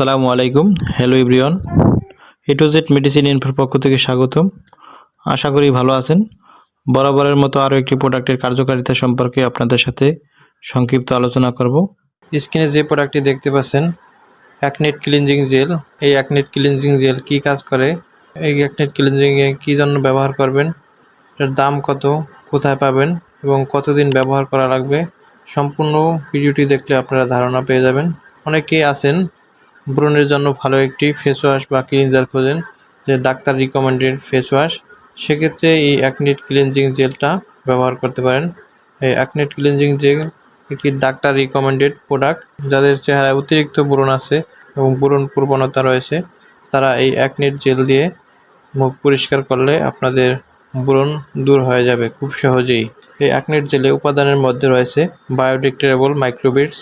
আসসালামু আলাইকুম। হ্যালো ইব্রিয়ন এ টু জেড মেডিসিন ইনফোর পক্ষ থেকে স্বাগতম। আশা করি ভালো আছেন। বরাবরের মতো আরও একটি প্রোডাক্টের কার্যকারিতা সম্পর্কে আপনাদের সাথে সংক্ষিপ্ত আলোচনা করব। স্ক্রিনে যে প্রোডাক্টটি দেখতে পাচ্ছেন অ্যাকনেট ক্লিনজিং জেল এই অ্যাকনেট ক্লিনজিং জেল কি কাজ করে? এই অ্যাকনেট ক্লিনজিংয়ে কী জন্য ব্যবহার করবেন? এর দাম কত? কোথায় পাবেন? এবং কতদিন ব্যবহার করা লাগবে? সম্পূর্ণ ভিডিওটি দেখলে আপনারা ধারণা পেয়ে যাবেন। অনেকেই আছেন ব্রণের জন্য ভালো একটি ফেস ওয়াশ বা ক্লিনজার খোঁজেন, যে ডাক্তার রিকমেন্ডেড ফেস ওয়াশ সেক্ষেত্রে এই অ্যাকনেট ক্লিনজিং জেলটা ব্যবহার করতে পারেন। এই অ্যাকনেট ক্লিনজিং জেল একটি ডাক্তার রিকমেন্ডেড প্রোডাক্ট যাদের চেহারায় অতিরিক্ত ব্রণ আছে এবং ব্রণ প্রবণতা রয়েছে। তারা এই অ্যাকনেট জেল দিয়ে মুখ পরিষ্কার করলে আপনাদের ব্রণ দূর হয়ে যাবে খুব সহজেই। এই অ্যাকনেট জেলে উপাদানের মধ্যে রয়েছে বায়োডিগ্রেডেবল মাইক্রোবিটস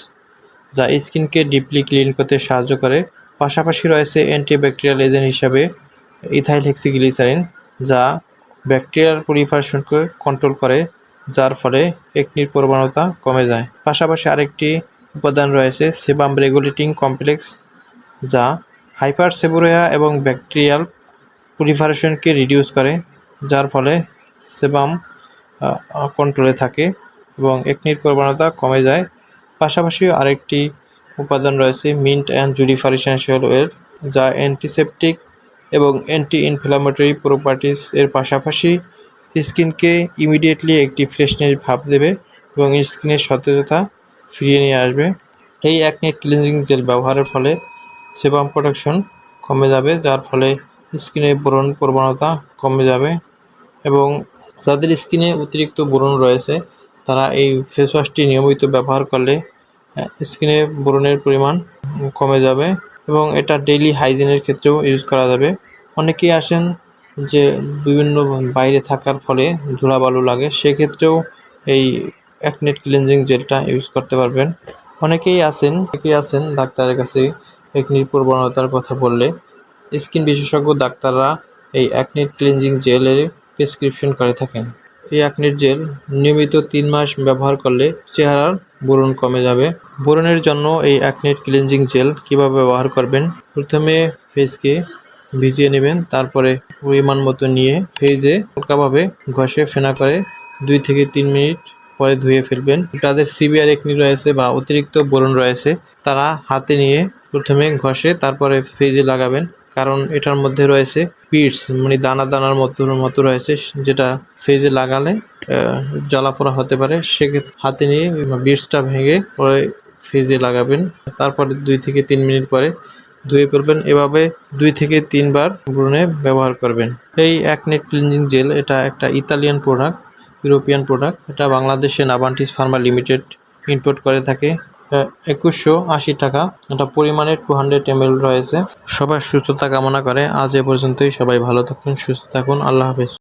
যা স্কিনকে ডিপলি ক্লিন করতে সাহায্য করে। পাশাপাশি রয়েছে অ্যান্টিব্যাকটেরিয়াল এজেন্ট হিসাবে ইথাইল হেক্সিগ্লিসারিন যা ব্যাকটেরিয়ার পরিফারেশনকে কন্ট্রোল করে, যার ফলে একনির প্রবণতা কমে যায়। পাশাপাশি আরেকটি উপাদান রয়েছে সেবাম রেগুলেটিং কমপ্লেক্স যা হাইপার সেবোরিয়া এবং ব্যাকটেরিয়াল পরিফারেশনকে রিডিউস করে, যার ফলে সেবাম কন্ট্রোলে থাকে এবং একনির প্রবণতা কমে যায়। পাশাপাশি আরেকটি উপাদান রয়েছে মিন্ট অ্যান্ড জুডিফার ইসেন্সিয়াল অয়েল যা অ্যান্টিসেপটিক এবং অ্যান্টি ইনফ্লামেটরি প্রপার্টিস এর পাশাপাশি স্কিনকে ইমিডিয়েটলি একটি ফ্রেশনেস ভাব দেবে এবং স্কিনের সতেজতা ফিরিয়ে নিয়ে আসবে। এই অ্যাকনেট ক্লিনজিং জেল ব্যবহারের ফলে সেবাম প্রোডাকশন কমে যাবে, যার ফলে স্কিনে ব্রণ প্রবণতা কমে যাবে এবং যাদের স্কিনে অতিরিক্ত ব্রণ রয়েছে তারা এই ফেস ওয়াশটি নিয়মিত ব্যবহার করলে স্কিনে ব্রণের পরিমাণ কমে যাবে এবং এটা ডেইলি হাইজিনের ক্ষেত্রেও ইউজ করা যাবে। অনেকেই আসেন যে বিভিন্ন বাইরে থাকার ফলে ধুলাবালু লাগে, সেক্ষেত্রেও এই অ্যাকনেট ক্লিনজিং জেলটা ইউজ করতে পারবেন। অনেকেই আছেন অনেকেই আছেন ডাক্তারের কাছে একনির প্রবণতার কথা বললে। স্কিন বিশেষজ্ঞ ডাক্তাররা এই অ্যাকনেট ক্লিনজিং জেলের প্রেসক্রিপশন করে থাকেন। এই অ্যাকনেট জেল নিয়মিত তিন মাস ব্যবহার করলে চেহারার ব্রণ কমে যাবে। ব্রণের জন্য এই অ্যাকনেট ক্লিনজিং জেল কীভাবে ব্যবহার করবেন? প্রথমে ফেসকে ভিজিয়ে নেবেন, তারপরে পরিমাণ মতো নিয়ে ফেজে হালকাভাবে ঘষে ফেনা করে দুই থেকে তিন মিনিট পরে ধুয়ে ফেলবেন। যাদের সিভিয়ার একনি রয়েছে বা অতিরিক্ত ব্রণ রয়েছে, তারা হাতে নিয়ে প্রথমে ঘষে, তারপরে ফেজে লাগাবেন। কারণ এটার মধ্যে রয়েছে পিটস মানে দানা দানার মতো মতো রয়েছে, যেটা ফেজে লাগালে জ্বালাপোড়া হতে পারে। সেক্ষেত্রে হাতে নিয়ে বিটসটা ভেঙে পরে ফেজে লাগাবেন। তারপরে দুই থেকে তিন মিনিট পরে ধুয়ে ফেলবেন। এভাবে দুই থেকে তিনবার ব্রণে ব্যবহার করবেন। এই অ্যাকনেট ক্লিনজিং জেল, এটা একটা ইতালিয়ান প্রোডাক্ট, ইউরোপিয়ান প্রোডাক্ট। এটা বাংলাদেশে নাবান্টিস ফার্মা লিমিটেড ইম্পোর্ট করে থাকে। একুশশো আশি টাকা। এটা পরিমাণে টু হান্ড্রেড এম রয়েছে। সবাই সুস্থতা কামনা করে। আজ এ পর্যন্তই। সবাই ভালো থাকুন, সুস্থ থাকুন। আল্লাহ হাফেজ।